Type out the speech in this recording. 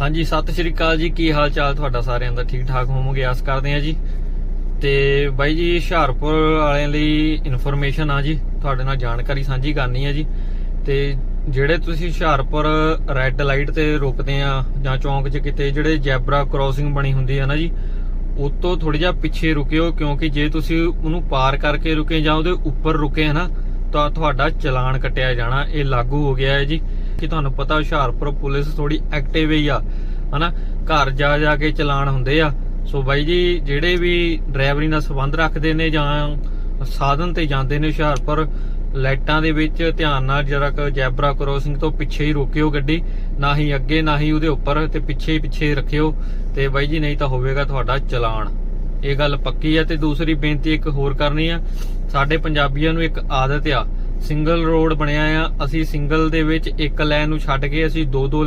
ਹਾਂਜੀ, ਸਤਿ ਸ਼੍ਰੀ ਅਕਾਲ ਜੀ। ਕੀ ਹਾਲ ਚਾਲ ਤੁਹਾਡਾ ਸਾਰਿਆਂ ਦਾ? ਠੀਕ ਠਾਕ ਹੋਵੋਗੇ? ਆਸ ਕਰਦੇ ਆ ਜੀ। ਤੇ ਬਾਈ ਜੀ, ਹੁਸ਼ਿਆਰਪੁਰ ਵਾਲਿਆਂ ਲਈ ਇਨਫੋਰਮੇਸ਼ਨ ਆ ਜੀ। ਤੁਹਾਡੇ ਨਾਲ ਜਾਣਕਾਰੀ ਸਾਂਝੀ ਕਰਨੀ ਆ ਜੀ। ਤੇ ਜਿਹੜੇ ਤੁਸੀਂ ਹੁਸ਼ਿਆਰਪੁਰ ਰੈੱਡ ਲਾਈਟ ਤੇ ਰੁਕਦੇ ਆ ਜਾਂ ਚੌਂਕ 'ਚ ਕਿਤੇ, ਜਿਹੜੇ ਜੈਬਰਾ ਕ੍ਰਾਸਿੰਗ ਬਣੀ ਹੁੰਦੀ ਆ ਨਾ ਜੀ, ਉਹ ਤੋਂ ਥੋੜੀ ਜਿਹਾ ਪਿੱਛੇ ਰੁਕਿਓ, ਕਿਉਂਕਿ ਜੇ ਤੁਸੀਂ ਉਹਨੂੰ ਪਾਰ ਕਰਕੇ ਰੁਕੇ ਜਾਂ ਉਹਦੇ ਉੱਪਰ ਰੁਕੇ ਹਨਾ ਤਾਂ ਤੁਹਾਡਾ ਚਲਾਨ ਕੱਟਿਆ ਜਾਣਾ, ਇਹ ਲਾਗੂ ਹੋ ਗਿਆ ਹੈ ਜੀ। ਕਿ ਤੁਹਾਨੂੰ ਪਤਾ ਹੁਸ਼ਿਆਰਪੁਰ ਪੁਲਿਸ ਥੋੜੀ ਐਕਟਿਵ ਹੀ ਆ, ਹਨਾ? ਘਰ ਜਾ ਜਾ ਕੇ ਚਲਾਨ ਹੁੰਦੇ ਆ। ਸੋ ਬਾਈ ਜੀ, ਜਿਹੜੇ ਵੀ ਡਰਾਈਵਰੀ ਨਾਲ ਸੰਬੰਧ ਰੱਖਦੇ ਨੇ ਜਾਂ ਸਾਧਨ ਤੇ ਜਾਂਦੇ ਨੇ ਹੁਸ਼ਿਆਰਪੁਰ, ਲਾਈਟਾਂ ਦੇ ਵਿੱਚ ਧਿਆਨ ਨਾਲ ਜਰਾ ਕੁ ਜੈਬਰਾ ਕ੍ਰੋਸਿੰਗ ਤੋਂ ਪਿੱਛੇ ਹੀ ਰੋਕਿਓ ਗੱਡੀ। ਨਾ ਹੀ ਅੱਗੇ, ਨਾ ਹੀ ਉਹਦੇ ਉੱਪਰ ਤੇ ਪਿੱਛੇ ਹੀ ਪਿੱਛੇ ਰੱਖਿਓ। ਤੇ ਬਾਈ ਜੀ, ਨਹੀਂ ਤਾਂ ਹੋਵੇਗਾ ਤੁਹਾਡਾ ਚਲਾਨ। ਇਹ ਗੱਲ ਪੱਕੀ ਆ ਤੇ ਦੂਸਰੀ ਬੇਨਤੀ ਇੱਕ ਹੋਰ ਕਰਨੀ ਆ। ਸਾਡੇ ਪੰਜਾਬੀਆਂ ਨੂੰ ਇੱਕ ਆਦਤ ਆ ਸਿੰਗਲ ਰੋਡ ਬਣਿਆ ਆ। ਅਸੀਂ ਸਿੰਗਲ ਦੇ ਵਿੱਚ ਇੱਕ ਲਾਈਨ ਨੂੰ ਛੱਡ ਕੇ ਅਸੀਂ ਦੋ ਦੋ